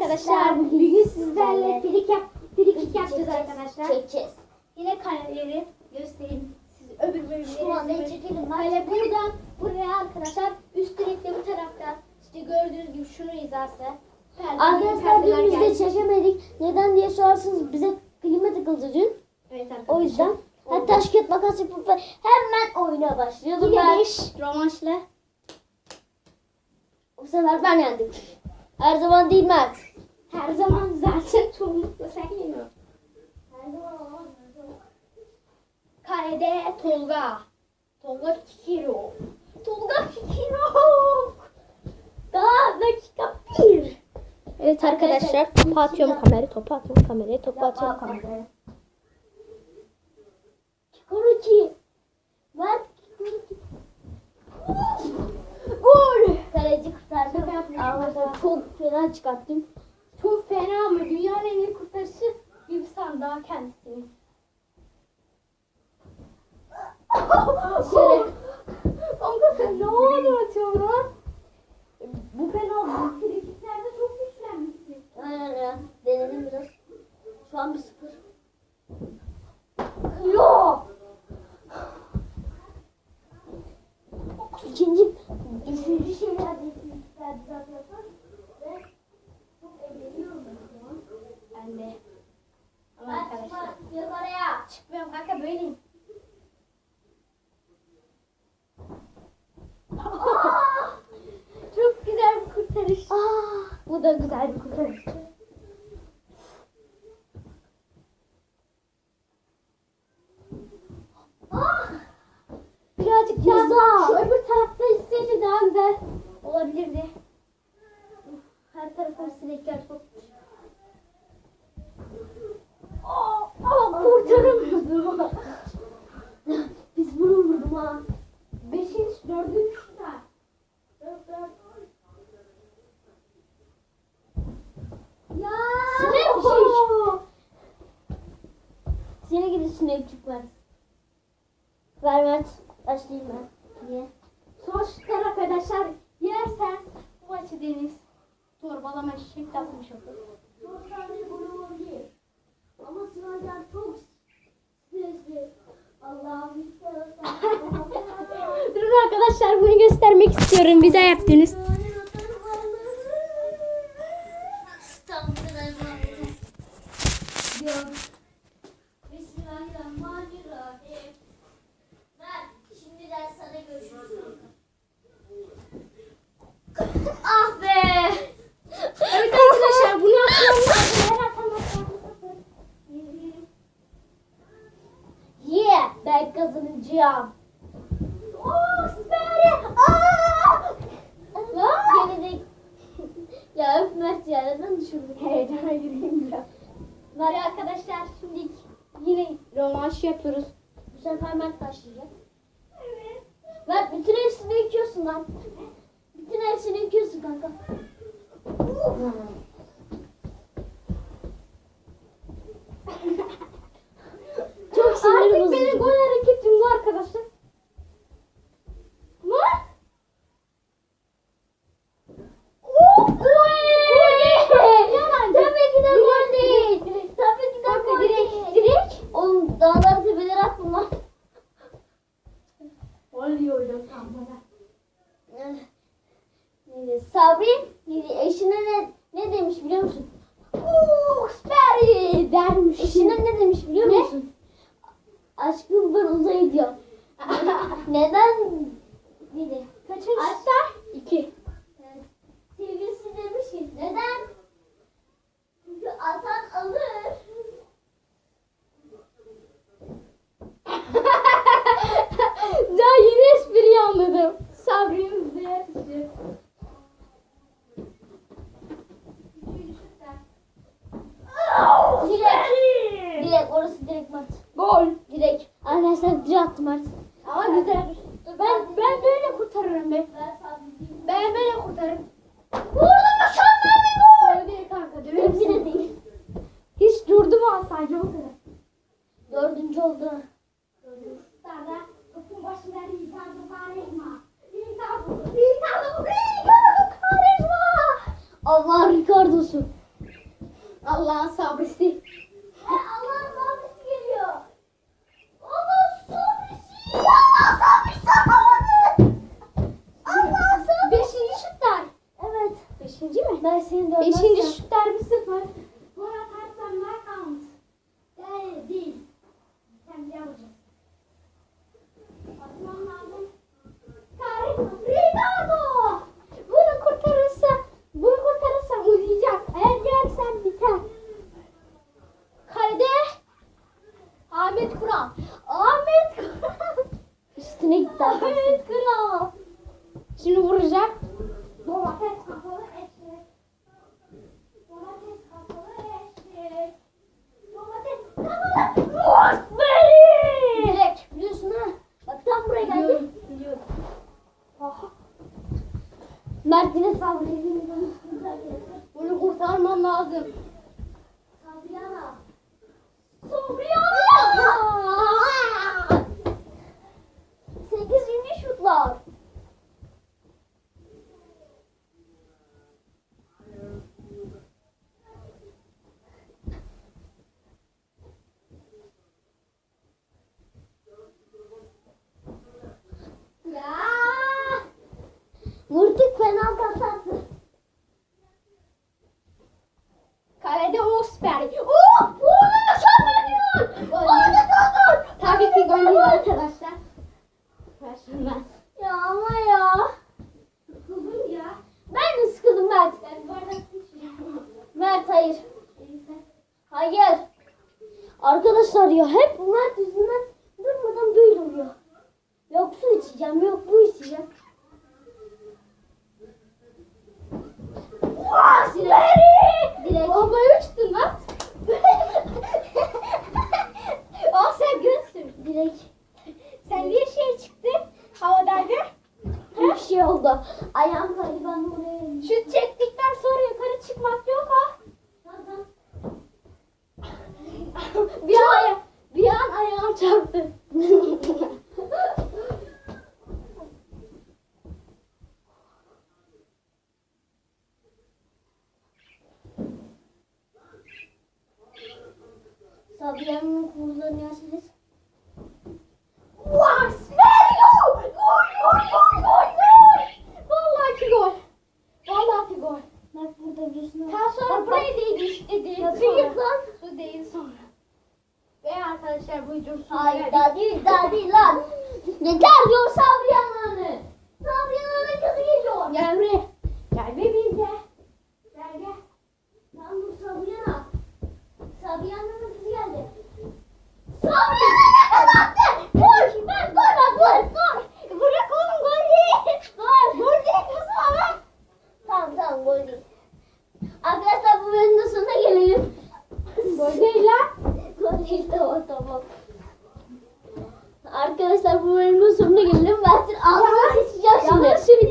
arkadaşlar. Bugün sizlerle frikik yap, frikik yapacağız arkadaşlar. Çekeceğiz. Yine kaleleri göstereyim. Siz öbür bölümleri Şu anda çekelim. Kale buradan buraya arkadaşlar. Üst direkte bu tarafta. İşte gördüğünüz gibi şunu hizası. Perde- Arkadaşlar dün biz de çekemedik. Neden diye sorarsanız bize klima takıldı dün. Evet arkadaşlar. O yüzden. Hatta taş kağıt makas yapıp hemen oyuna başlıyordum Yine ben. 5 romanşla. Bu sefer ben yendim. Her zaman değil Mert. Her zaman zaten çoğunlukla sen yeniyorsun. Her zaman olmaz. Kalede Tolga. Tolga Kikiro. Tolga Kikiro. Daha dakika bir. Evet arkadaşlar topu atıyorum kamerayı, topu atıyorum kamerayı, topu atıyorum kamerayı. Çok fena çıkarttım. Çok fena mı? Dünyanın en iyi kurtarışı gibi sandığa kendisini. Şöyle. Kanka sen ne oldu atıyorsun lan? Bu fena. Bu frikiklerde çok güçlenmişsin. Aynen ya. Denedim biraz. Şu an bir sıfır. Yok. İkinci, üçüncü şeyler de zaten yapar. Ve çok eğleniyorum ben şu an. Ben de. Ama Ben arkadaşlar. çıkma, yukarıya. Çıkmıyorum kanka böyleyim. Çok güzel bir kurtarış. Ah, Bu da güzel bir kurtarış. ah. Birazcık Güzel. daha şu öbür tarafta isteyince daha güzel olabilirdi. Uf, Her tarafa sinekler sokmuş. Aa, aa, kurtaramadım. Biz bunu vurdum ha. Beşinci, dördüncü şuta. Dört, dört. Ya. Sinek Sinek. Seni gidi sinek çıkmaz. Ver Mert. Başlayayım ben. Niye? Son şutlar arkadaşlar. Yersen bu maçı deniz. Torbalama şişek takmış olur. Saniye golü olabilir. Ama sınavlar çok stresli. Allah'ım Durun arkadaşlar bunu göstermek istiyorum. Bir daha yaptınız. Bismillahirrahmanirrahim. Mert, şimdiden sana görüşürüz. ah be! Evet arkadaşlar bunu atmam lazım. Her atamazsam. Yeah, ben kazanacağım. Oh süper. Aa! Gelecek. ya öf Mert ya neden düşürdük? Heyecana gireyim biraz. Böyle arkadaşlar şimdi yine romanş yapıyoruz. Bu sefer Mert başlayacak. Mert bütün hepsini yıkıyorsun lan. Bütün hepsini yıkıyorsun kanka. Çok sinir Artık bozucu. benim gol hareketim bu arkadaşlar. Ne? Oh, gol! Yalan. Tabii ki de gol değil. Tabii ki de Kanka gol direkt, değil. direkt. Oğlum dağlar tepeler attım lan. Gol yiyordu tam bana. Neydi? Sabri eşine ne, ne demiş biliyor musun? Uuu süper dermiş. Eşine ne demiş biliyor Ne? musun? Aşkım ben uzaya gidiyorum. Neden? Dedi. Kaçıncı? Hatta iki. Sevgilisi demiş ki neden? Çünkü atan alır. Direkt. Arkadaşlar direkt attım Mert. Ama güzel. Ben ben böyle kurtarırım be. Ben böyle kurtarırım. Vurdum mükemmel bir gol. Değil kanka. Döverim seni. değil. Hiç durdu mu sadece o kadar. Dördüncü oldu. Topun başında. Allah Ricardo'su. Allah'ın sabrısı. Allah'ın sabrısı geliyor. Allah sabrısı. Allah sabrısı atamadı. Allah sabrısı. Beşinci şutlar. Evet. Beşinci mi? Ben seni dönmezsem. Beşinci şutlar bir sıfır. Ya ama ya. Sıkıldım ya. Ben de sıkıldım Mert. Ben hiç şey. Mert hayır. Hayır. Arkadaşlar ya hep bu Mert yüzünden durmadan böyle oluyor. Yok su içeceğim, yok bu içeceğim. Rosberry! Direkt. Bombaya uçtun lan. Aa sen görsün. Direkt Sen bir şey çıktı havadaydı. bir şey oldu. De oraya. Şut çektikten sonra yukarı çıkmak yok ha. Bir an, bir an ayağım çarptı. Sabriye'nin kullanıyorsunuz. Rosberry! Gol! Gol! Gol! Gol! Gol! Gol! Vallahi gol. Vallahi gol. Bak burada biliyorsun. Daha sonra buraya değdi işte değil. Lan. Su değil sonra. Ve arkadaşlar bu videonun sonuna Hayır daha değil daha değil lan. Yeter diyor Sabriye'nin. Sabriye'nin kızı geliyor. Gel buraya. Gel bebeğim gel. Gel gel. Lan bu Sabriye'nin. Sabriye'nin kızı geldi. Sabriye'nin kazandı. Gol. Ben gol bak gol. Gol. Bırak oğlum gol değil. Gol. Gol değil kızım ama. Tamam tamam gol değil. Arkadaşlar bu bölümün sonuna gelelim. Gol değil lan. Gol değil tamam tamam. Arkadaşlar bu bölümün sonuna gelelim. Ben ağzına sıçacağım şimdi.